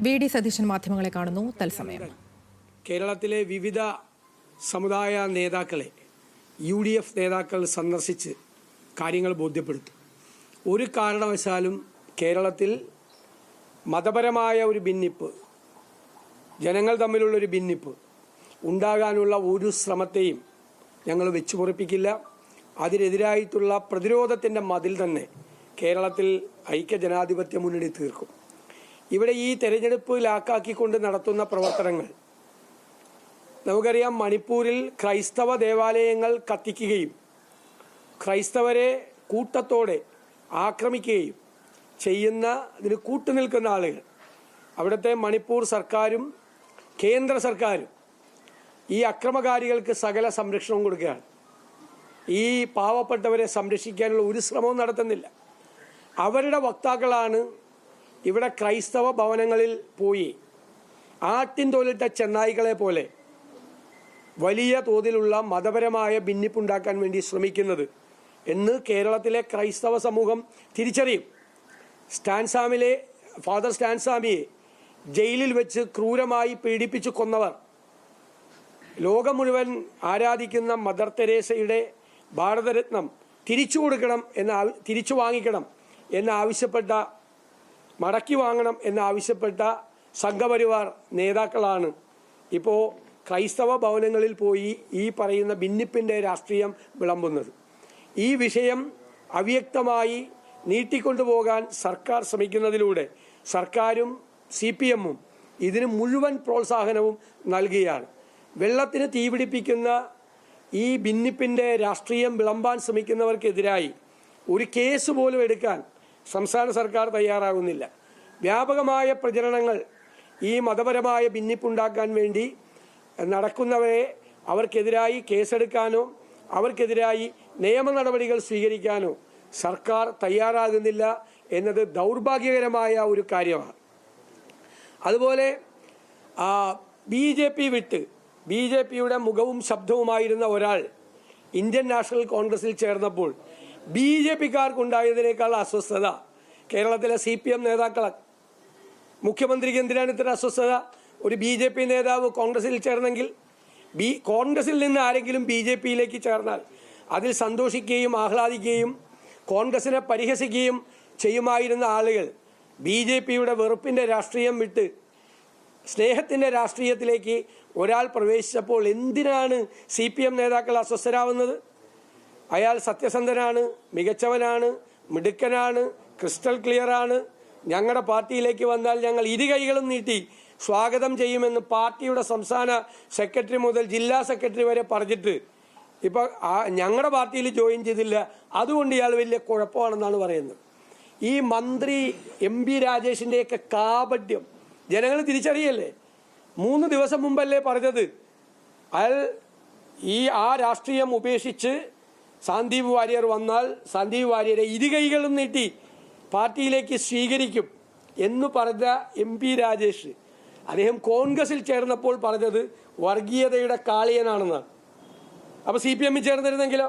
V D Satheesan മാധ്യമങ്ങളെ കാണുന്നു. തത്സമയം. കേരളത്തിലെ വിവിധ സമുദായ നേതാക്കളെ യു ഡി എഫ് നേതാക്കൾ സന്ദർശിച്ച് കാര്യങ്ങൾ ബോധ്യപ്പെടുത്തും. ഒരു കാരണവശാലും കേരളത്തിൽ മതപരമായ ഒരു ഭിന്നിപ്പ് ജനങ്ങൾ തമ്മിലുള്ളൊരു ഭിന്നിപ്പ് ഉണ്ടാകാനുള്ള ഒരു ശ്രമത്തെയും ഞങ്ങൾ വെച്ചു പൊറിപ്പിക്കില്ല അതിനെതിരായിട്ടുള്ള പ്രതിരോധത്തിന്റെ മതിൽ തന്നെ കേരളത്തിൽ ഐക്യ ജനാധിപത്യ മുന്നണി തീർക്കും. ഇവിടെ ഈ തെരഞ്ഞെടുപ്പ് ലാക്കാക്കിക്കൊണ്ട് നടത്തുന്ന പ്രവർത്തനങ്ങൾ. നമുക്കറിയാം മണിപ്പൂരിൽ ക്രൈസ്തവ ദേവാലയങ്ങൾ കത്തിക്കുകയും ക്രൈസ്തവരെ കൂട്ടത്തോടെ ആക്രമിക്കുകയും ചെയ്യുന്ന ഇതിന് കൂട്ടുനിൽക്കുന്ന ആളുകൾ. അവിടുത്തെ മണിപ്പൂർ സർക്കാരും കേന്ദ്ര സർക്കാരും ഈ അക്രമകാരികൾക്ക് സകല സംരക്ഷണവും കൊടുക്കുകയാണ്. ഈ പാവപ്പെട്ടവരെ സംരക്ഷിക്കാനുള്ള ഒരു ശ്രമവും നടത്തുന്നില്ല. അവരുടെ വക്താക്കളാണ് ഇവിടെ ക്രൈസ്തവ ഭവനങ്ങളിൽ പോയി. ആട്ടിൻ തോലിട്ട ചെന്നായികളെ പോലെ വലിയ തോതിലുള്ള മതപരമായ ഭിന്നിപ്പുണ്ടാക്കാൻ വേണ്ടി ശ്രമിക്കുന്നത് എന്ന് കേരളത്തിലെ ക്രൈസ്തവ സമൂഹം തിരിച്ചറിയും. സ്റ്റാൻസാമിലെ ഫാദർ സ്റ്റാൻസാമിയെ ജയിലിൽ വെച്ച് ക്രൂരമായി പീഡിപ്പിച്ചു കൊന്നവർ. ലോകം മുഴുവൻ ആരാധിക്കുന്ന മദർ തെരേസയുടെ ഭാരതരത്നം തിരിച്ചു കൊടുക്കണം എന്ന് തിരിച്ചു വാങ്ങിക്കണം എന്നാവശ്യപ്പെട്ട മടക്കി വാങ്ങണം എന്നാവശ്യപ്പെട്ട സംഘപരിവാർ നേതാക്കളാണ്. ഇപ്പോൾ ക്രൈസ്തവ ഭവനങ്ങളിൽ പോയി ഈ പറയുന്ന ഭിന്നിപ്പിന്റെ രാഷ്ട്രീയം വിളമ്പുന്നത്. ഈ വിഷയം അവ്യക്തമായി നീട്ടിക്കൊണ്ടുപോകാൻ സർക്കാർ ശ്രമിക്കുന്നതിലൂടെ സർക്കാരും സി പി എമ്മും ഇതിന് മുഴുവൻ പ്രോത്സാഹനവും നൽകുകയാണ് വെള്ളത്തിന് തീപിടിപ്പിക്കുന്ന ഈ ഭിന്നിപ്പിന്റെ രാഷ്ട്രീയം വിളമ്പാൻ ശ്രമിക്കുന്നവർക്കെതിരായി ഒരു കേസ് പോലും എടുക്കാൻ സംസ്ഥാന സർക്കാർ തയ്യാറാകുന്നില്ല. വ്യാപകമായ പ്രചരണങ്ങൾ ഈ മതപരമായ ഭിന്നിപ്പുണ്ടാക്കാൻ വേണ്ടി നടക്കുന്നവരെ അവർക്കെതിരായി കേസെടുക്കാനോ അവർക്കെതിരായി നിയമ നടപടികൾ സ്വീകരിക്കാനോ സർക്കാർ തയ്യാറാകുന്നില്ല എന്നത് ദൗർഭാഗ്യകരമായ ഒരു കാര്യമാണ്. അതുപോലെ ബി ജെ പി വിട്ട് ബി ജെ പിയുടെ മുഖവും ശബ്ദവുമായിരുന്ന ഒരാൾ ഇന്ത്യൻ നാഷണൽ കോൺഗ്രസിൽ ചേർന്നപ്പോൾ ബി ജെ പിക്കാർക്കുണ്ടായതിനേക്കാൾ അസ്വസ്ഥത. കേരളത്തിലെ സി പി എം നേതാക്കൾ മുഖ്യമന്ത്രിക്ക് എന്തിനാണ് ഇത്ര അസ്വസ്ഥത? ഒരു ബി ജെ പി നേതാവ് കോൺഗ്രസിൽ ചേർന്നെങ്കിൽ ബി കോൺഗ്രസിൽ നിന്ന് ആരെങ്കിലും ബി ജെ പിയിലേക്ക് ചേർന്നാൽ അതിൽ സന്തോഷിക്കുകയും ആഹ്ലാദിക്കുകയും കോൺഗ്രസിനെ പരിഹസിക്കുകയും ചെയ്യുമായിരുന്ന ആളുകൾ ബി ജെ പിയുടെ വെറുപ്പിന്റെ രാഷ്ട്രീയം വിട്ട് സ്നേഹത്തിന്റെ രാഷ്ട്രീയത്തിലേക്ക് ഒരാൾ പ്രവേശിച്ചപ്പോൾ എന്തിനാണ് സി പി എം നേതാക്കൾ അസ്വസ്ഥരാവുന്നത്? അയാൾ സത്യസന്ധനാണ് മികച്ചവനാണ് മിടുക്കനാണ് ക്രിസ്റ്റൽ ക്ലിയറാണ്. ഞങ്ങളുടെ പാർട്ടിയിലേക്ക് വന്നാൽ ഞങ്ങൾ ഇരുകൈകളും നീട്ടി സ്വാഗതം ചെയ്യുമെന്ന് പാർട്ടിയുടെ സംസ്ഥാന സെക്രട്ടറി മുതൽ ജില്ലാ സെക്രട്ടറി വരെ പറഞ്ഞിട്ട് ഇപ്പോൾ ഞങ്ങളുടെ പാർട്ടിയിൽ ജോയിൻ ചെയ്തില്ല. അതുകൊണ്ട് ഇയാൾ വലിയ കുഴപ്പമാണെന്നാണ് പറയുന്നത്. ഈ മന്ത്രി എം പി രാജേഷിന്റെയൊക്കെ കാപട്യം ജനങ്ങൾ തിരിച്ചറിയല്ലേ? മൂന്ന് ദിവസം മുമ്പല്ലേ പറഞ്ഞത്. അയാൾ ഈ ആ രാഷ്ട്രീയം ഉപേക്ഷിച്ച് സന്ദീപ് വാര്യർ വന്നാൽ സന്ദീപ് വാര്യരെ ഇരുകൈകളും നീട്ടി പാർട്ടിയിലേക്ക് സ്വീകരിക്കും എന്ന് പറഞ്ഞ എം പി രാജേഷ്. അദ്ദേഹം കോൺഗ്രസിൽ ചേർന്നപ്പോൾ പറഞ്ഞത് വർഗീയതയുടെ കാളിയനാണെന്നാണ്. അപ്പോൾ സി പി എമ്മിൽ ചേർന്നിരുന്നെങ്കിലോ?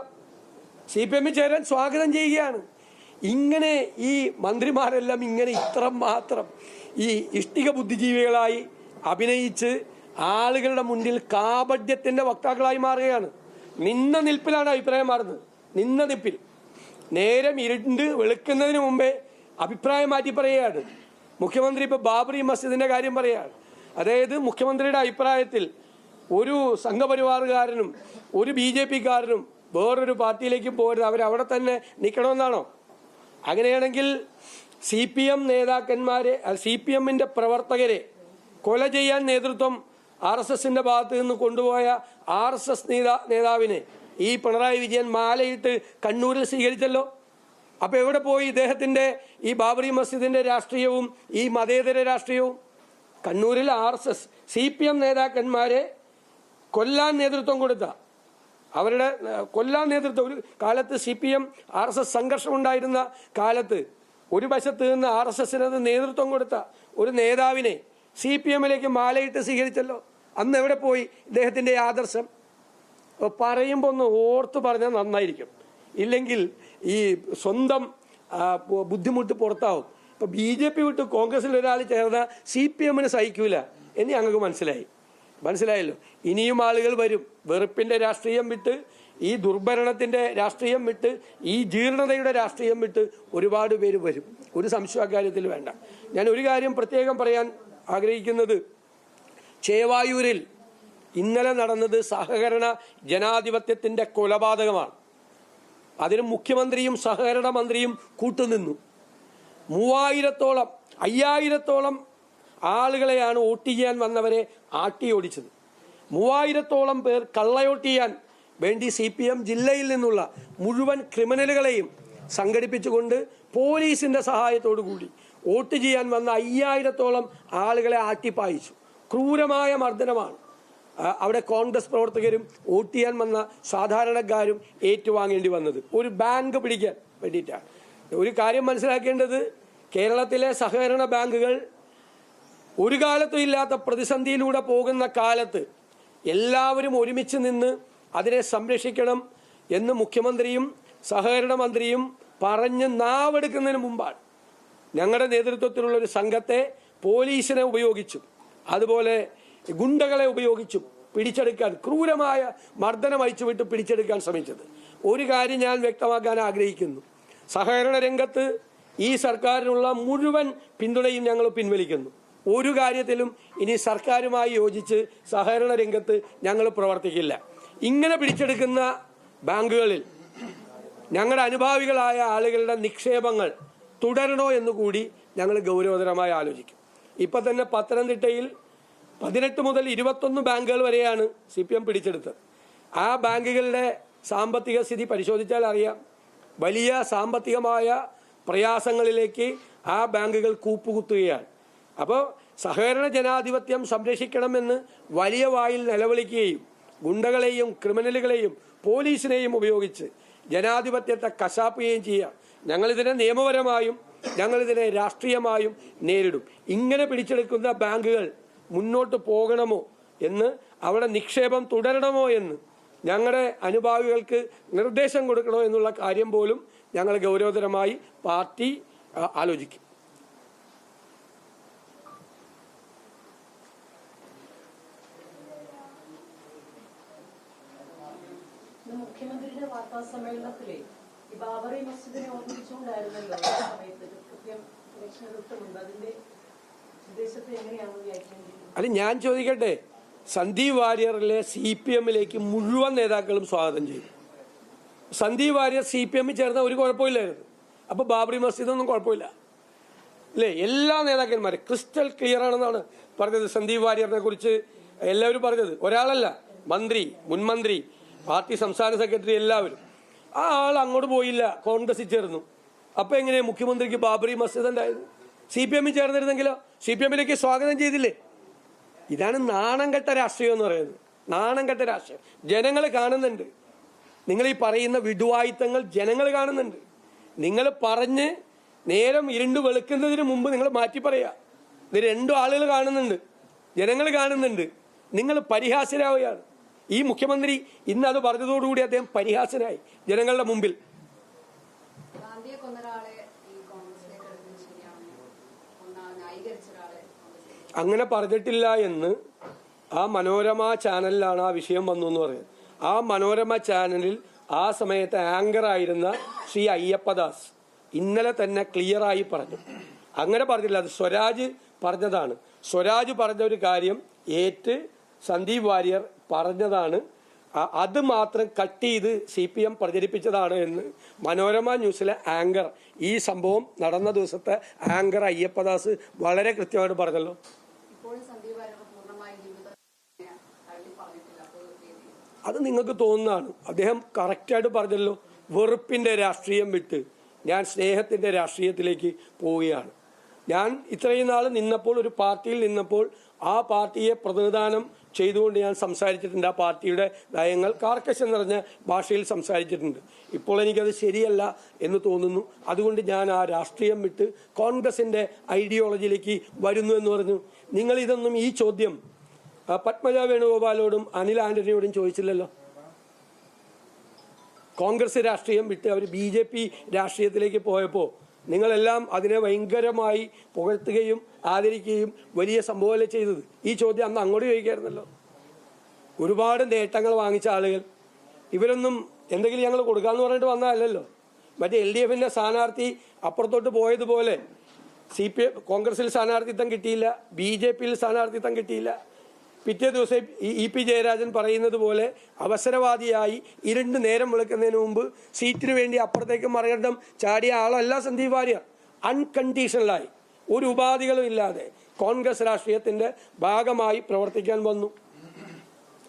സി പി എമ്മിൽ ചേരാൻ സ്വാഗതം ചെയ്യുകയാണ്. ഇങ്ങനെ ഈ മന്ത്രിമാരെല്ലാം ഇങ്ങനെ ഇത്ര മാത്രം ഈ ഇഷ്ടിക ബുദ്ധിജീവികളായി അഭിനയിച്ച് ആളുകളുടെ മുന്നിൽ കാപഢ്യത്തിന്റെ വക്താക്കളായി മാറുകയാണ്. നിന്ന നിൽപ്പിലാണ് അഭിപ്രായം മാറുന്നത്. നിന്ന നിൽപ്പിൽ. നേരം ഇരുണ്ട് വെളുക്കുന്നതിന് മുമ്പേ അഭിപ്രായം മാറ്റി പറയുകയാണ്. മുഖ്യമന്ത്രി ഇപ്പോൾ ബാബറി മസ്ജിദിന്റെ കാര്യം പറയുകയാണ്. അതായത് മുഖ്യമന്ത്രിയുടെ അഭിപ്രായത്തിൽ ഒരു സംഘപരിവാറുകാരനും ഒരു ബി ജെ പിക്കാരനും വേറൊരു പാർട്ടിയിലേക്ക് പോകരുത് അവരവിടെ തന്നെ നിൽക്കണമെന്നാണോ? അങ്ങനെയാണെങ്കിൽ സി പി എം നേതാക്കന്മാരെ സി പി എമ്മിന്റെ പ്രവർത്തകരെ കൊല ചെയ്യാൻ നേതൃത്വം ആർ എസ് എസിന്റെ ഭാഗത്ത് നിന്ന് കൊണ്ടുപോയ ആർ എസ് എസ് നേതാ നേതാവിനെ ഈ പിണറായി വിജയൻ മാലയിട്ട് കണ്ണൂരിൽ സ്വീകരിച്ചല്ലോ. അപ്പോൾ എവിടെ പോയി ഇദ്ദേഹത്തിന്റെ ഈ ബാബറി മസ്ജിദിന്റെ രാഷ്ട്രീയവും ഈ മതേതര രാഷ്ട്രീയവും? കണ്ണൂരിൽ R S S C P M നേതാക്കന്മാരെ കൊല്ലാൻ നേതൃത്വം കൊടുത്ത. അവരുടെ കൊല്ലാൻ നേതൃത്വം ഒരു കാലത്ത് C P M R S S സംഘർഷം ഉണ്ടായിരുന്ന കാലത്ത് ഒരു വശത്ത് നിന്ന് ആർ എസ് എസിനത് നേതൃത്വം കൊടുത്ത ഒരു നേതാവിനെ സി പി എമ്മിലേക്ക് മാലയിട്ട് സ്വീകരിച്ചല്ലോ. അന്ന് എവിടെ പോയി? ഇദ്ദേഹത്തിന്റെ ആദർശം. പറയുമ്പോൾ ഒന്ന് ഓർത്ത് പറഞ്ഞാൽ നന്നായിരിക്കും. ഇല്ലെങ്കിൽ ഈ സ്വന്തം ബുദ്ധിമുട്ട് പുറത്താവും. ഇപ്പോൾ ബി ജെ പി വിട്ട് കോൺഗ്രസിൽ ഒരാൾ ചേർന്ന സി പി എമ്മിന് സഹിക്കൂല എന്ന് ഞങ്ങൾക്ക് മനസ്സിലായി. മനസ്സിലായല്ലോ? ഇനിയും ആളുകൾ വരും. വെറുപ്പിന്റെ രാഷ്ട്രീയം വിട്ട് ഈ ദുർഭരണത്തിന്റെ രാഷ്ട്രീയം വിട്ട് ഈ ജീർണതയുടെ രാഷ്ട്രീയം വിട്ട് ഒരുപാട് പേര് വരും. ഒരു സംശയ കാര്യത്തിൽ വേണ്ട. ഞാൻ ഒരു കാര്യം പ്രത്യേകം പറയാൻ ആഗ്രഹിക്കുന്നത്. ചേവായൂരിൽ ഇന്നലെ നടന്നത് സഹകരണ ജനാധിപത്യത്തിന്റെ കൊലപാതകമാണ്. അതിന് മുഖ്യമന്ത്രിയും സഹകരണ മന്ത്രിയും കൂട്ടുനിന്നു. മൂവായിരത്തോളം അയ്യായിരത്തോളം ആളുകളെയാണ് വോട്ട് ചെയ്യാൻ വന്നവരെ ആട്ടി ഓടിച്ചത്. മൂവായിരത്തോളം പേർ കള്ളയോട്ട് ചെയ്യാൻ വേണ്ടി സി പി എം ജില്ലയിൽ നിന്നുള്ള മുഴുവൻ ക്രിമിനലുകളെയും സംഘടിപ്പിച്ചുകൊണ്ട് പോലീസിന്റെ സഹായത്തോടു കൂടി വോട്ട് ചെയ്യാൻ വന്ന അയ്യായിരത്തോളം ആളുകളെ ആട്ടിപ്പായിച്ചു. ക്രൂരമായ മർദ്ദനമാണ്. അവിടെ കോൺഗ്രസ് പ്രവർത്തകരും വോട്ട് ചെയ്യാൻ വന്ന സാധാരണക്കാരും ഏറ്റുവാങ്ങേണ്ടി വന്നത്. ഒരു ബാങ്ക് പിടിക്കാൻ വേണ്ടിയിട്ടാണ്. ഒരു കാര്യം മനസ്സിലാക്കേണ്ടത് കേരളത്തിലെ സഹകരണ ബാങ്കുകൾ ഒരു കാലത്തും ഇല്ലാത്ത പ്രതിസന്ധിയിലൂടെ പോകുന്ന കാലത്ത് എല്ലാവരും ഒരുമിച്ച് നിന്ന് അതിനെ സംരക്ഷിക്കണം എന്ന് മുഖ്യമന്ത്രിയും സഹകരണ മന്ത്രിയും പറഞ്ഞ് നാവെടുക്കുന്നതിന് മുമ്പാണ്. ഞങ്ങളുടെ നേതൃത്വത്തിലുള്ള ഒരു സംഘത്തെ പോലീസിനെ ഉപയോഗിച്ചും അതുപോലെ ഗുണ്ടകളെ ഉപയോഗിച്ചും പിടിച്ചെടുക്കാൻ ക്രൂരമായ മർദ്ദനം അയച്ചുവിട്ട് പിടിച്ചെടുക്കാൻ ശ്രമിച്ചത്. ഒരു കാര്യം ഞാൻ വ്യക്തമാക്കാൻ ആഗ്രഹിക്കുന്നു. സഹകരണ രംഗത്ത് ഈ സർക്കാരിനുള്ള മുഴുവൻ പിന്തുണയും ഞങ്ങൾ പിൻവലിക്കുന്നു. ഒരു കാര്യത്തിലും ഇനി സർക്കാരുമായി യോജിച്ച് സഹകരണ രംഗത്ത് ഞങ്ങൾ പ്രവർത്തിക്കില്ല. ഇങ്ങനെ പിടിച്ചെടുക്കുന്ന ബാങ്കുകളിൽ ഞങ്ങളുടെ അനുഭാവികളായ ആളുകളുടെ നിക്ഷേപങ്ങൾ തുടരണോ എന്ന് കൂടി ഞങ്ങൾ ഗൗരവതരമായി ആലോചിക്കും. ഇപ്പം തന്നെ പത്തനംതിട്ടയിൽ പതിനെട്ട് മുതൽ ഇരുപത്തൊന്ന് ബാങ്കുകൾ വരെയാണ് സി പി എം പിടിച്ചെടുത്തത്. ആ ബാങ്കുകളുടെ സാമ്പത്തിക സ്ഥിതി പരിശോധിച്ചാൽ അറിയാം. വലിയ സാമ്പത്തികമായ പ്രയാസങ്ങളിലേക്ക് ആ ബാങ്കുകൾ കൂപ്പുകുത്തുകയാണ്. അപ്പോൾ സഹകരണ ജനാധിപത്യം സംരക്ഷിക്കണമെന്ന് വലിയ വായിൽ നിലവിളിക്കുകയും ഗുണ്ടകളെയും ക്രിമിനലുകളെയും പോലീസിനെയും ഉപയോഗിച്ച് ജനാധിപത്യത്തെ കശാപ്പുകയും ചെയ്യുക. ഞങ്ങളിതിനെ നിയമപരമായും ഞങ്ങളിതിനെ രാഷ്ട്രീയമായും നേരിടും. ഇങ്ങനെ പിടിച്ചെടുക്കുന്ന ബാങ്കുകൾ മുന്നോട്ട് പോകണമോ എന്ന് അവിടെ നിക്ഷേപം തുടരണമോ എന്ന് ഞങ്ങളുടെ അനുഭാവികൾക്ക് നിർദ്ദേശം കൊടുക്കണോ എന്നുള്ള കാര്യം പോലും ഞങ്ങൾ ഗൗരവതരമായി പാർട്ടി ആലോചിക്കും ഇന്ന് മുഖ്യമന്ത്രിയുടെ വാർത്താ സമ്മേളനത്തിലെ ഈ ബാബറി മസ്ജിദിനെ ഓർമ്മിച്ചുകൊണ്ടായിരുന്നല്ലോ ആ സമയത്ത് കൃത്യം ഇലക്ഷന് തൊട്ട് അതിന്റെ ഉദ്ദേശത്തെ എങ്ങനെയാണ് വ്യാഖ്യാനിക്കുന്നത് അല്ല ഞാൻ ചോദിക്കട്ടെ സന്ദീപ് വാര്യറിലെ സി പി എമ്മിലേക്ക് മുഴുവൻ നേതാക്കളും സ്വാഗതം ചെയ്തു. സന്ദീപ് വാര്യർ സി പി എമ്മിൽ ചേർന്ന ഒരു കുഴപ്പമില്ലായിരുന്നു. അപ്പോൾ ബാബറി മസ്ജിദ് ഒന്നും കുഴപ്പമില്ല. അല്ലേ? എല്ലാ നേതാക്കന്മാരും ക്രിസ്റ്റൽ ക്ലിയർ ആണെന്നാണ് പറഞ്ഞത് സന്ദീപ് വാര്യറിനെ കുറിച്ച് എല്ലാവരും പറഞ്ഞത്. ഒരാളല്ല മന്ത്രി മുൻമന്ത്രി പാർട്ടി സംസ്ഥാന സെക്രട്ടറി എല്ലാവരും. ആ ആൾ അങ്ങോട്ട് പോയില്ല. കോൺഗ്രസിൽ ചേർന്നു. അപ്പൊ എങ്ങനെ മുഖ്യമന്ത്രിക്ക് ബാബറി മസ്ജിദ് ഉണ്ടായത് സി പി എമ്മിൽ ചേർന്നിരുന്നെങ്കിലോ? സി പി എമ്മിലേക്ക് സ്വാഗതം ചെയ്തില്ലേ? ഇതാണ് നാണം കെട്ട രാഷ്ട്രീയം എന്ന് പറയുന്നത്. നാണം കെട്ട രാഷ്ട്രീയം. ജനങ്ങൾ കാണുന്നുണ്ട്. നിങ്ങൾ ഈ പറയുന്ന വിടുവായുത്തങ്ങൾ ജനങ്ങൾ കാണുന്നുണ്ട്. നിങ്ങൾ പറഞ്ഞ് നേരം ഇരുണ്ട് വെളുക്കുന്നതിന് മുമ്പ് നിങ്ങൾ മാറ്റി പറയുക ഇത് രണ്ടു ആളുകൾ കാണുന്നുണ്ട്. ജനങ്ങൾ കാണുന്നുണ്ട്. നിങ്ങൾ പരിഹാസ്യരാവുകയാണ്. ഈ മുഖ്യമന്ത്രി ഇന്ന് അത് പറഞ്ഞതോടുകൂടി അദ്ദേഹം പരിഹാസനായി. ജനങ്ങളുടെ മുമ്പിൽ. അങ്ങനെ പറഞ്ഞിട്ടില്ല എന്ന് ആ മനോരമ ചാനലിലാണ് ആ വിഷയം വന്നു എന്ന് പറയുന്നത്. ആ മനോരമ ചാനലിൽ ആ സമയത്ത് ആങ്കർ ആയിരുന്ന ശ്രീ അയ്യപ്പദാസ് ഇന്നലെ തന്നെ ക്ലിയറായി പറഞ്ഞു. അങ്ങനെ പറഞ്ഞില്ല അത് സ്വരാജ് പറഞ്ഞതാണ്. സ്വരാജ് പറഞ്ഞ ഒരു കാര്യം ഏറ്റ് സന്ദീപ് വാര്യർ പറഞ്ഞതാണ്. അത് മാത്രം കട്ട് ചെയ്ത് സി പി എം പ്രചരിപ്പിച്ചതാണ് എന്ന് മനോരമ ന്യൂസിലെ ആങ്കർ ഈ സംഭവം നടന്ന ദിവസത്തെ ആങ്കർ അയ്യപ്പദാസ് വളരെ കൃത്യമായിട്ട് പറഞ്ഞല്ലോ. അത് നിങ്ങൾക്ക് തോന്നുന്നതാണ്. അദ്ദേഹം കറക്റ്റായിട്ട് പറഞ്ഞല്ലോ വെറുപ്പിന്റെ രാഷ്ട്രീയം വിട്ട് ഞാൻ സ്നേഹത്തിന്റെ രാഷ്ട്രീയത്തിലേക്ക് പോവുകയാണ്. ഞാൻ ഇത്രയും നാൾ നിന്നപ്പോൾ ഒരു പാർട്ടിയിൽ നിന്നപ്പോൾ ആ പാർട്ടിയെ പ്രതിനിധാനം ചെയ്തുകൊണ്ട് ഞാൻ സംസാരിച്ചിട്ടുണ്ട്. ആ പാർട്ടിയുടെ നയങ്ങൾ കാർക്കശം നിറഞ്ഞ ഭാഷയിൽ സംസാരിച്ചിട്ടുണ്ട്. ഇപ്പോൾ എനിക്കത് ശരിയല്ല എന്ന് തോന്നുന്നു. അതുകൊണ്ട് ഞാൻ ആ രാഷ്ട്രീയം വിട്ട് കോൺഗ്രസിന്റെ ഐഡിയോളജിയിലേക്ക് വരുന്നു എന്ന് പറഞ്ഞു. നിങ്ങൾ ഇതൊന്നും ഈ ചോദ്യം പത്മജ വേണുഗോപാലോടും അനിൽ ആന്റണിയോടും ചോദിച്ചില്ലല്ലോ? കോൺഗ്രസ് രാഷ്ട്രീയം വിട്ട് അവർ ബി രാഷ്ട്രീയത്തിലേക്ക് പോയപ്പോൾ നിങ്ങളെല്ലാം അതിനെ ഭയങ്കരമായി പുകഴ്ത്തുകയും ആദരിക്കുകയും വലിയ സംഭവമല്ലേ ചെയ്തത്? ഈ ചോദ്യം അന്ന് അങ്ങോട്ട് ചോദിക്കായിരുന്നല്ലോ. ഒരുപാട് നേട്ടങ്ങൾ വാങ്ങിച്ച ആളുകൾ. ഇവരൊന്നും എന്തെങ്കിലും ഞങ്ങൾ കൊടുക്കാന്ന് പറഞ്ഞിട്ട് വന്നതല്ലല്ലോ. മറ്റേ എൽ ഡി എഫിന്റെ സ്ഥാനാർത്ഥി അപ്പുറത്തോട്ട് പോയതുപോലെ സി പി കോൺഗ്രസിൽ സ്ഥാനാർത്ഥിത്വം കിട്ടിയില്ല ബി ജെ പിയിൽ സ്ഥാനാർത്ഥിത്വം കിട്ടിയില്ല പിറ്റേ ദിവസം ഇ പി ജയരാജൻ പറയുന്നത് പോലെ അവസരവാദിയായി ഇരുണ്ട് നേരം വിളിക്കുന്നതിന് മുമ്പ് സീറ്റിന് വേണ്ടി അപ്പുറത്തേക്ക് മറികടം ചാടിയ ആളല്ല സന്ദീപ് വാര്യർ. അൺകണ്ടീഷണലായി. ഒരു ഉപാധികളും ഇല്ലാതെ കോൺഗ്രസ് രാഷ്ട്രീയത്തിന്റെ ഭാഗമായി പ്രവർത്തിക്കാൻ വന്നു.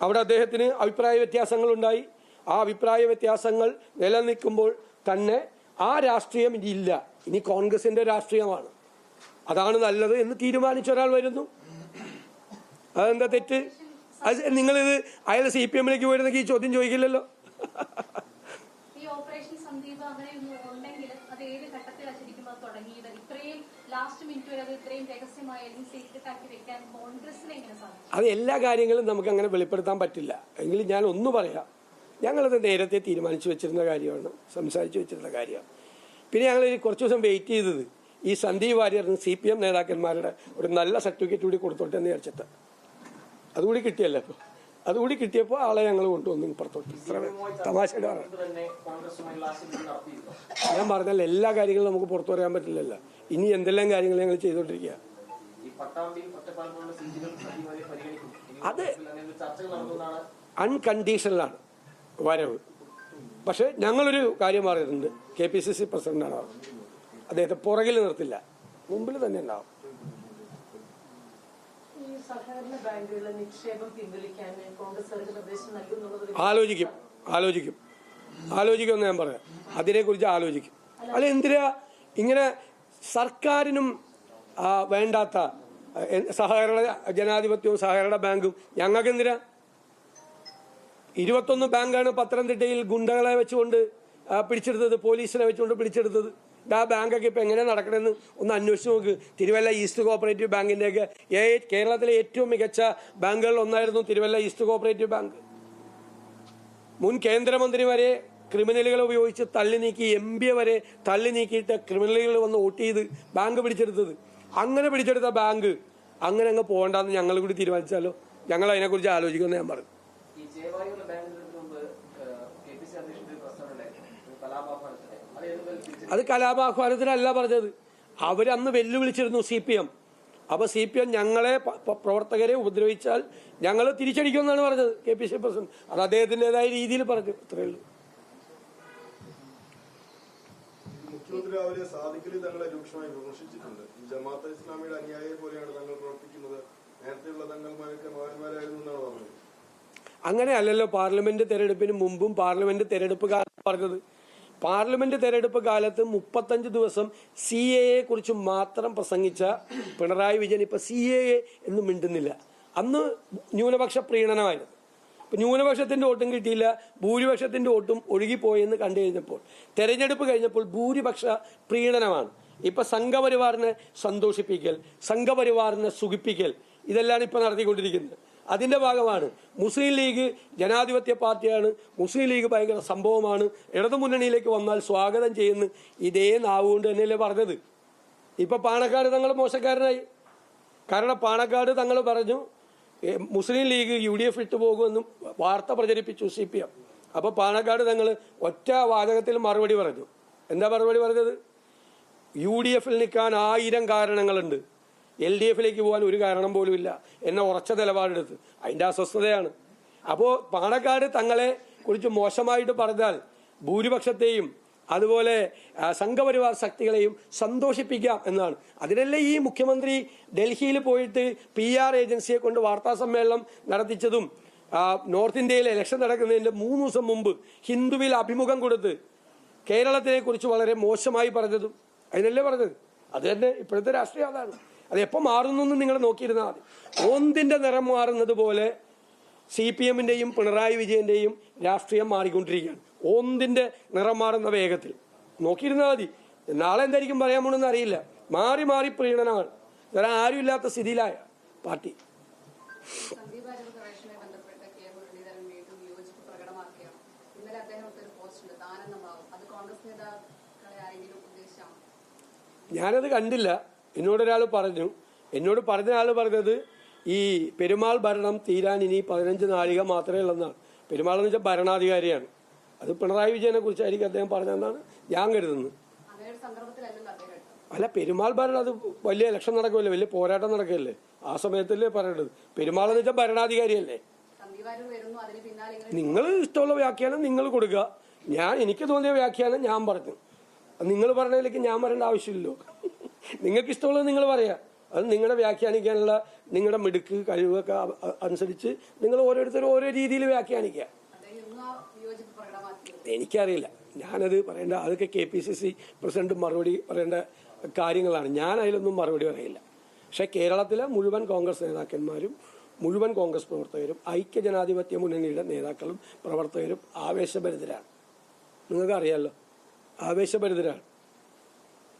അവിടെ അദ്ദേഹത്തിന് അഭിപ്രായ വ്യത്യാസങ്ങളുണ്ടായി. ആ അഭിപ്രായ വ്യത്യാസങ്ങൾ നിലനിൽക്കുമ്പോൾ തന്നെ ആ രാഷ്ട്രീയം ഇനി ഇല്ല. ഇനി കോൺഗ്രസിന്റെ രാഷ്ട്രീയമാണ്. അതാണ് നല്ലത് എന്ന് തീരുമാനിച്ച ഒരാൾ വരുന്നു. അതെന്താ തെറ്റ്? അത് നിങ്ങളിത് അയാൾ സി പി എമ്മിലേക്ക് പോയിരുന്നെങ്കിൽ ഈ ചോദ്യം ചോദിക്കില്ലല്ലോ. അത് എല്ലാ കാര്യങ്ങളും നമുക്ക് അങ്ങനെ വെളിപ്പെടുത്താൻ പറ്റില്ല. എങ്കിലും ഞാൻ ഒന്ന് പറയാം. ഞങ്ങളത് നേരത്തെ തീരുമാനിച്ചു വെച്ചിരുന്ന കാര്യമാണ്. സംസാരിച്ചു വെച്ചിരുന്ന കാര്യമാണ്. പിന്നെ ഞങ്ങൾ കുറച്ച് ദിവസം വെയിറ്റ് ചെയ്തത് ഈ സന്ദീപ് വാര്യറിന് സി പി എം നേതാക്കന്മാരുടെ ഒരു നല്ല സർട്ടിഫിക്കറ്റ് കൂടി കൊടുത്തോട്ടെ എന്ന് വിചാരിച്ചിട്ട് അതുകൂടി കിട്ടിയല്ലോ ഇപ്പോൾ അതുകൂടി കിട്ടിയപ്പോൾ ആളെ ഞങ്ങൾ കൊണ്ടുവന്നു ഇപ്പുറത്തോട്ട് ഇത്ര തമാശയുടെ ഞാൻ പറഞ്ഞല്ല എല്ലാ കാര്യങ്ങളും നമുക്ക് പുറത്തു പറയാൻ പറ്റില്ലല്ലോ. ഇനി എന്തെല്ലാം കാര്യങ്ങൾ ഞങ്ങൾ ചെയ്തുകൊണ്ടിരിക്കുക അത് അൺകണ്ടീഷണലാണ് വരവ്. പക്ഷേ ഞങ്ങളൊരു കാര്യം പറയുന്നുണ്ട് കെ പി സി സി പ്രസിഡന്റാണ് അദ്ദേഹത്തെ പുറകിൽ നിർത്തില്ല. മുമ്പിൽ തന്നെ ഉണ്ടാവും. സഹകരണ ബാങ്കുകളിലെ നിക്ഷേപം പിൻവലിക്കാൻ ആലോചിക്കും ആലോചിക്കും. ആലോചിക്കുമെന്ന് ഞാൻ പറയാം. അതിനെക്കുറിച്ച് ആലോചിക്കും. അല്ല എന്തിനാ ഇങ്ങനെ സർക്കാരിനും വേണ്ടാത്ത സഹകരണ ജനാധിപത്യവും സഹകരണ ബാങ്കും ഞങ്ങൾക്ക് എന്തിനാ ഇരുപത്തൊന്ന് ബാങ്കാണ് പത്തനംതിട്ടയിൽ ഗുണ്ടകളെ വെച്ചുകൊണ്ട് പിടിച്ചെടുത്തത് പോലീസിനെ വെച്ചുകൊണ്ട് പിടിച്ചെടുത്തത്. ആ ബാങ്കൊക്കെ ഇപ്പം എങ്ങനെ നടക്കണമെന്ന് ഒന്ന് അന്വേഷിച്ച് നോക്ക്. തിരുവല്ല ഈസ്റ്റ് കോപ്പറേറ്റീവ് ബാങ്കിന്റെയൊക്കെ ഏ- കേരളത്തിലെ ഏറ്റവും മികച്ച ബാങ്കുകളിൽ ഒന്നായിരുന്നു തിരുവല്ല ഈസ്റ്റ് കോപ്പറേറ്റീവ് ബാങ്ക്. മുൻ കേന്ദ്രമന്ത്രി വരെ ക്രിമിനലുകളെ ഉപയോഗിച്ച് തള്ളി നീക്കി എം പി വരെ തള്ളി നീക്കിയിട്ട് ക്രിമിനലുകൾ വന്ന് വോട്ട് ചെയ്ത് ബാങ്ക് പിടിച്ചെടുത്തത്. അങ്ങനെ പിടിച്ചെടുത്ത ബാങ്ക് അങ്ങനെ അങ്ങ് പോകണ്ടെന്ന് ഞങ്ങൾ കൂടി തീരുമാനിച്ചാലോ? ഞങ്ങൾ അതിനെക്കുറിച്ച് ആലോചിക്കുമെന്ന് ഞാൻ പറഞ്ഞു ഈ ജയവായുള്ള ബാങ്ക് ദിനത്തിന് മുമ്പ് കെ പി സി അധ്യക്ഷന്റെ ഒരു പ്രസ്താവന ഉണ്ടായിരുന്നു ഒരു കലാപാഹ്വാനത്തിന് അത് ഏതുപോലെ തിരിച്ചു അത് കലാപാഹ്വാനത്തിനല്ല പറഞ്ഞത്. അവരന്ന് വെല്ലുവിളിച്ചിരുന്നു സി പി എം. അപ്പോൾ സി പി എം ഞങ്ങളെ പ്രവർത്തകരെ ഉപദ്രവിച്ചാൽ ഞങ്ങൾ തിരിച്ചടിക്കുമെന്നാണ് പറഞ്ഞത് കെ പി സി പ്രസിഡന്റ്. അത് അദ്ദേഹത്തിന്റെതായ രീതിയിൽ പറഞ്ഞു. അത്രയേ ഉള്ളൂ. മുഖ്യമന്ത്രി രാവിലെ തങ്ങളെ രൂക്ഷമായി വിമർശിച്ചിട്ടുണ്ട്. ഈ ജമാഅത്തെ ഇസ്ലാമിയുടെ അനുയായിയെ പോലെയാണ് തങ്ങൾ പ്രവർത്തിക്കുന്നത്. നേരത്തെയുള്ള തങ്ങൾമാരൊക്കെ മകന്മാരായിരുന്നു എന്നാണ് പറഞ്ഞത്. അങ്ങനെ അല്ലല്ലോ പാർലമെന്റ് തെരഞ്ഞെടുപ്പിന് മുമ്പും പാർലമെന്റ് തെരഞ്ഞെടുപ്പ് പറഞ്ഞത്. പാർലമെന്റ് തെരഞ്ഞെടുപ്പ് കാലത്ത് മുപ്പത്തഞ്ച് ദിവസം സി എ കുറിച്ച് മാത്രം പ്രസംഗിച്ച പിണറായി വിജയൻ ഇപ്പൊ സി എ എന്ന് മിണ്ടുന്നില്ല. അന്ന് ന്യൂനപക്ഷ പ്രീണനമായിരുന്നു. ഇപ്പൊ ന്യൂനപക്ഷത്തിന്റെ വോട്ടും കിട്ടിയില്ല ഭൂരിപക്ഷത്തിന്റെ വോട്ടും ഒഴുകിപ്പോയെന്ന് കണ്ടു കഴിഞ്ഞപ്പോൾ തെരഞ്ഞെടുപ്പ് കഴിഞ്ഞപ്പോൾ ഭൂരിപക്ഷ പ്രീണനമാണ്. ഇപ്പൊ സംഘപരിവാറിനെ സന്തോഷിപ്പിക്കൽ സംഘപരിവാറിനെ സുഖിപ്പിക്കൽ ഇതെല്ലാം ഇപ്പൊ നടത്തിക്കൊണ്ടിരിക്കുന്നത്. അതിന്റെ ഭാഗമാണ്. മുസ്ലിം ലീഗ് ജനാധിപത്യ പാർട്ടിയാണ്. മുസ്ലിം ലീഗ് ഭയങ്കര സംഭവമാണ്. ഇടതുമുന്നണിയിലേക്ക് വന്നാൽ സ്വാഗതം ചെയ്യുന്ന ഇതേ നാവുകൊണ്ട് തന്നെയല്ലേ പറഞ്ഞത്. ഇപ്പൊ പാണക്കാട് തങ്ങൾ മോശക്കാരനായി. കാരണം പാണക്കാട് തങ്ങൾ പറഞ്ഞു Muslim League U D F ഇട്ടു പോകുമെന്നും വാർത്ത പ്രചരിപ്പിച്ചു സി പി എം അപ്പോൾ പാണക്കാട് തങ്ങൾ ഒറ്റ വാചകത്തിൽ മറുപടി പറഞ്ഞു. എന്താ മറുപടി പറഞ്ഞത്? യു ഡി എഫിൽ നിൽക്കാൻ ആയിരം കാരണങ്ങളുണ്ട്. എൽ ഡി എഫിലേക്ക് പോകാൻ ഒരു കാരണം പോലുമില്ല എന്ന ഉറച്ച നിലപാടെടുത്ത്. അതിന്റെ അസ്വസ്ഥതയാണ്. അപ്പോൾ പാണക്കാട് തങ്ങളെ കുറിച്ച് മോശമായിട്ട് പറഞ്ഞാൽ ഭൂരിപക്ഷത്തെയും അതുപോലെ സംഘപരിവാർ ശക്തികളെയും സന്തോഷിപ്പിക്കാം എന്നാണ്. അതിനല്ലേ ഈ മുഖ്യമന്ത്രി ഡൽഹിയിൽ പോയിട്ട് പി ആർ ഏജൻസിയെ കൊണ്ട് വാർത്താ സമ്മേളനം നടത്തിച്ചതും നോർത്ത് ഇന്ത്യയിൽ ഇലക്ഷൻ നടക്കുന്നതിന്റെ മൂന്ന് ദിവസം മുമ്പ് ഹിന്ദുവിൽ അഭിമുഖം കൊടുത്ത് കേരളത്തിനെ കുറിച്ച് വളരെ മോശമായി പറഞ്ഞതും. അതിനല്ലേ പറഞ്ഞത്? അത് തന്നെ ഇപ്പോഴത്തെ രാഷ്ട്രീയം അതാണ് അത് എപ്പോൾ മാറുന്നു എന്ന് നിങ്ങൾ നോക്കിയിരുന്നാൽ മതി. ഓന്തിന്റെ നിറം മാറുന്നത് പോലെ സി പി എമ്മിന്റെയും പിണറായി വിജയന്റെയും രാഷ്ട്രീയം മാറിക്കൊണ്ടിരിക്കുകയാണ്. ഓന്തിന്റെ നിറം മാറുന്ന വേഗത്തിൽ. നോക്കിയിരുന്നാൽ മതി. നാളെ എന്തായിരിക്കും പറയാൻ പോണെന്ന് അറിയില്ല. മാറി മാറി പ്രീണനമാണ് വേറെ ആരും ഇല്ലാത്ത സ്ഥിതിയിലായ പാർട്ടി. ഞാനത് കണ്ടില്ല. എന്നോടൊരാൾ പറഞ്ഞു എന്നോട് പറഞ്ഞ ആൾ പറഞ്ഞത് ഈ പെരുമാൾ ഭരണം തീരാൻ ഇനി പതിനഞ്ച് നാഴിക മാത്രമേ ഉള്ളെന്നാണ്. പെരുമാൾ എന്ന് വെച്ചാൽ ഭരണാധികാരിയാണ്. അത് പിണറായി വിജയനെ കുറിച്ചായിരിക്കും അദ്ദേഹം പറഞ്ഞതെന്നാണ് ഞാൻ കരുതുന്നത്. അല്ല പെരുമാൾ ഭരണം അത് വലിയ ഇലക്ഷൻ നടക്കുമല്ലേ വലിയ പോരാട്ടം നടക്കുകയല്ലേ? ആ സമയത്തല്ലേ പറയേണ്ടത്. പെരുമാൾ എന്ന് വെച്ചാൽ ഭരണാധികാരിയല്ലേ? നിങ്ങൾ ഇഷ്ടമുള്ള വ്യാഖ്യാനം നിങ്ങൾ കൊടുക്കുക. ഞാൻ എനിക്ക് തോന്നിയ വ്യാഖ്യാനം ഞാൻ പറഞ്ഞു. നിങ്ങൾ പറഞ്ഞതിലേക്ക് ഞാൻ പറയേണ്ട ആവശ്യമില്ലല്ലോ. നിങ്ങൾക്ക് ഇഷ്ടമുള്ളത് നിങ്ങൾ പറയാം. അത് നിങ്ങളുടെ വ്യാഖ്യാനിക്കാനുള്ള നിങ്ങളുടെ മിടുക്ക് കഴിവൊക്കെ അനുസരിച്ച് നിങ്ങൾ ഓരോരുത്തരും ഓരോ രീതിയിൽ വ്യാഖ്യാനിക്കുക എനിക്കറിയില്ല. ഞാനത് പറയേണ്ട അതൊക്കെ K P C C president മറുപടി പറയേണ്ട കാര്യങ്ങളാണ്. ഞാൻ അതിലൊന്നും മറുപടി പറയില്ല. പക്ഷെ കേരളത്തിലെ മുഴുവൻ കോൺഗ്രസ് നേതാക്കന്മാരും മുഴുവൻ കോൺഗ്രസ് പ്രവർത്തകരും ഐക്യജനാധിപത്യ മുന്നണിയുടെ നേതാക്കളും പ്രവർത്തകരും ആവേശഭരിതരാണ്. നിങ്ങൾക്ക് അറിയാമല്ലോ ആവേശഭരിതരാണ്.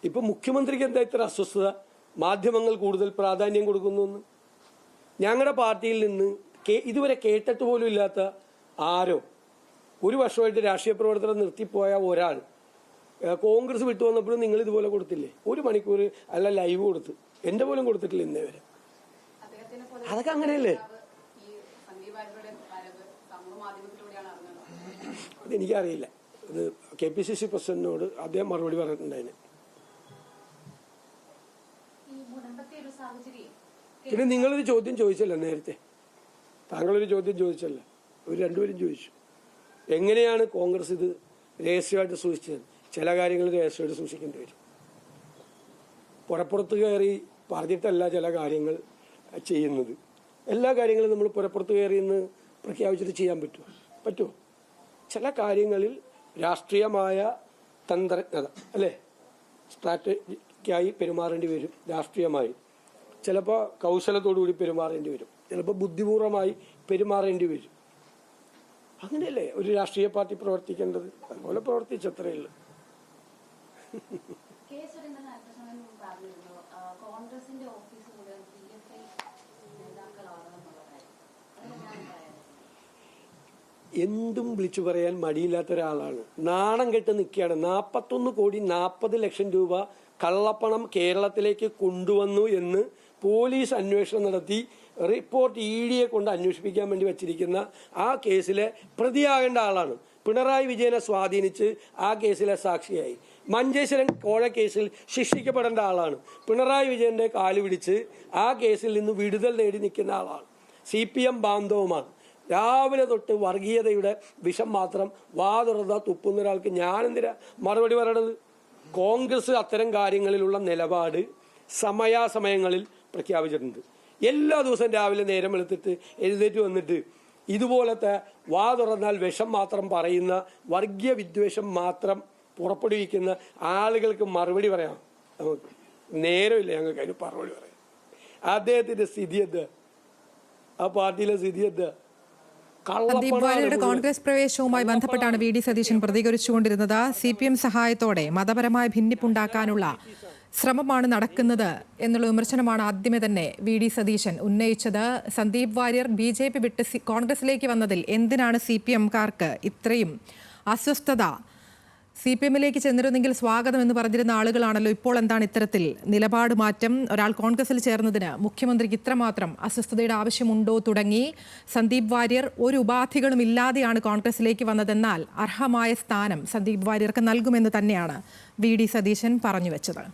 ഇപ്പൊ മുഖ്യമന്ത്രിക്ക് എന്താ ഇത്ര അസ്വസ്ഥത? മാധ്യമങ്ങൾ കൂടുതൽ പ്രാധാന്യം കൊടുക്കുന്നു എന്ന്. ഞങ്ങളുടെ പാർട്ടിയിൽ നിന്ന് ഇതുവരെ കേട്ടിട്ട് പോലും ഇല്ലാത്ത ആരോ ഒരു വർഷമായിട്ട് രാഷ്ട്രീയ പ്രവർത്തനം നിർത്തിപ്പോയ ഒരാൾ കോൺഗ്രസ് വിട്ടു വന്നപ്പോഴും നിങ്ങൾ ഇതുപോലെ കൊടുത്തില്ലേ? ഒരു മണിക്കൂർ അല്ല ലൈവ് കൊടുത്ത്. എന്റെ പോലും കൊടുത്തിട്ടില്ല ഇന്നേ വരെ. അതൊക്കെ അങ്ങനെയല്ലേ? അതെനിക്കറിയില്ല. അത് കെ പി സി സി പ്രസിഡന്റിനോട് അദ്ദേഹം മറുപടി പറഞ്ഞിട്ടുണ്ടായിരുന്നു ഈ മുൻപത്തെ ഒരു സാഹചര്യം പിന്നെ നിങ്ങളൊരു ചോദ്യം ചോദിച്ചല്ലോ നേരത്തെ? താങ്കളൊരു ചോദ്യം ചോദിച്ചല്ലോ? ഒരു രണ്ടുപേരും ചോദിച്ചു. എങ്ങനെയാണ് കോൺഗ്രസ് ഇത് രഹസ്യമായിട്ട് സൂക്ഷിച്ചത്? ചില കാര്യങ്ങൾ രഹസ്യമായിട്ട് സൂക്ഷിക്കേണ്ടി വരും. പുറപ്പുറത്ത് കയറി പറഞ്ഞിട്ടല്ല ചില കാര്യങ്ങൾ ചെയ്യുന്നത്. എല്ലാ കാര്യങ്ങളും നമ്മൾ പുറപ്പുറത്ത് കയറി എന്ന് പ്രഖ്യാപിച്ചിട്ട് ചെയ്യാൻ പറ്റുമോ? പറ്റുമോ? ചില കാര്യങ്ങളിൽ രാഷ്ട്രീയമായ തന്ത്രജ്ഞത അല്ലേ? സ്ട്രാറ്റജിക്കായി പെരുമാറേണ്ടി വരും രാഷ്ട്രീയമായി. ചിലപ്പോൾ കൗശലത്തോടുകൂടി പെരുമാറേണ്ടി വരും. ചിലപ്പോൾ ബുദ്ധിപൂർവമായി പെരുമാറേണ്ടി വരും. അങ്ങനെയല്ലേ ഒരു രാഷ്ട്രീയ പാർട്ടി പ്രവർത്തിക്കേണ്ടത്? അതുപോലെ പ്രവർത്തിച്ചത്രേ ഉള്ളൂ എന്തും വിളിച്ചു പറയാൻ മടിയില്ലാത്ത ഒരാളാണ് നാണം കെട്ട് നിൽക്കുകയാണ്. നാൽപ്പത്തൊന്ന് കോടി നാൽപ്പത് ലക്ഷം രൂപ കള്ളപ്പണം കേരളത്തിലേക്ക് കൊണ്ടുവന്നു എന്ന് പോലീസ് അന്വേഷണം നടത്തി റിപ്പോർട്ട് ഇ ഡിയെ കൊണ്ട് അന്വേഷിപ്പിക്കാൻ വേണ്ടി വെച്ചിരിക്കുന്ന ആ കേസിലെ പ്രതിയാകേണ്ട ആളാണ്. പിണറായി വിജയനെ സ്വാധീനിച്ച് ആ കേസിലെ സാക്ഷിയായി. മഞ്ചേശ്വരൻ കോഴ കേസിൽ ശിക്ഷിക്കപ്പെടേണ്ട ആളാണ്. പിണറായി വിജയന്റെ കാൽ പിടിച്ച് ആ കേസിൽ നിന്ന് വിടുതൽ നേടി നിൽക്കുന്ന ആളാണ്. സി പി എം ബാന്ധവുമാണ്. രാവിലെ തൊട്ട് വർഗീയതയുടെ വിഷം മാത്രം വാതുറത തുപ്പുന്ന ഒരാൾക്ക് ഞാനെന്തിനാ മറുപടി പറയണത്? കോൺഗ്രസ് അത്തരം കാര്യങ്ങളിലുള്ള നിലപാട് സമയാസമയങ്ങളിൽ പ്രഖ്യാപിച്ചിട്ടുണ്ട്. എല്ലാ ദിവസവും രാവിലെ നേരം വെളുത്തിട്ട് എഴുന്നേറ്റ് വന്നിട്ട് ഇതുപോലത്തെ വാ തുറന്നാൽ വിഷം മാത്രം പറയുന്ന വർഗീയ വിദ്വേഷം മാത്രം പുറപ്പെടുവിക്കുന്ന ആളുകൾക്ക് മറുപടി പറയാം. നമുക്ക് നേരമില്ല ഞങ്ങൾക്ക് അതിന് മറുപടി പറയാം അദ്ദേഹത്തിന്റെ സ്ഥിതി എന്താ? ആ പാർട്ടിയിലെ സ്ഥിതി എന്താ? ദീപാവലിയുടെ കോൺഗ്രസ് പ്രവേശവുമായി ബന്ധപ്പെട്ടാണ് വി ഡി സതീശൻ പ്രതികരിച്ചുകൊണ്ടിരുന്നത്. സി പി എം സഹായത്തോടെ മതപരമായ ഭിന്നിപ്പുണ്ടാക്കാനുള്ള ശ്രമമാണ് നടക്കുന്നത് എന്നുള്ള വിമർശനമാണ് ആദ്യമേ തന്നെ വി ഡി സതീശൻ ഉന്നയിച്ചത്. Sandeep Warrier B J P വിട്ട് കോൺഗ്രസിലേക്ക് വന്നതിൽ എന്തിനാണ് സി പി എംകാർക്ക് ഇത്രയും അസ്വസ്ഥത? സി പി എമ്മിലേക്ക് ചെന്നിരുന്നെങ്കിൽ സ്വാഗതം എന്ന് പറഞ്ഞിരുന്ന ആളുകളാണല്ലോ ഇപ്പോൾ എന്താണ് ഇത്തരത്തിൽ നിലപാട് മാറ്റം? ഒരാൾ കോൺഗ്രസിൽ ചേർന്നതിന് മുഖ്യമന്ത്രിക്ക് ഇത്രമാത്രം അസ്വസ്ഥതയുടെ ആവശ്യമുണ്ടോ തുടങ്ങി. സന്ദീപ് വാര്യർ ഒരു ഉപാധികളും ഇല്ലാതെയാണ് കോൺഗ്രസിലേക്ക് വന്നതെന്നാൽ അർഹമായ സ്ഥാനം സന്ദീപ് വാര്യർക്ക് നൽകുമെന്ന് തന്നെയാണ് വി ഡി സതീശൻ പറഞ്ഞു വെച്ചത്.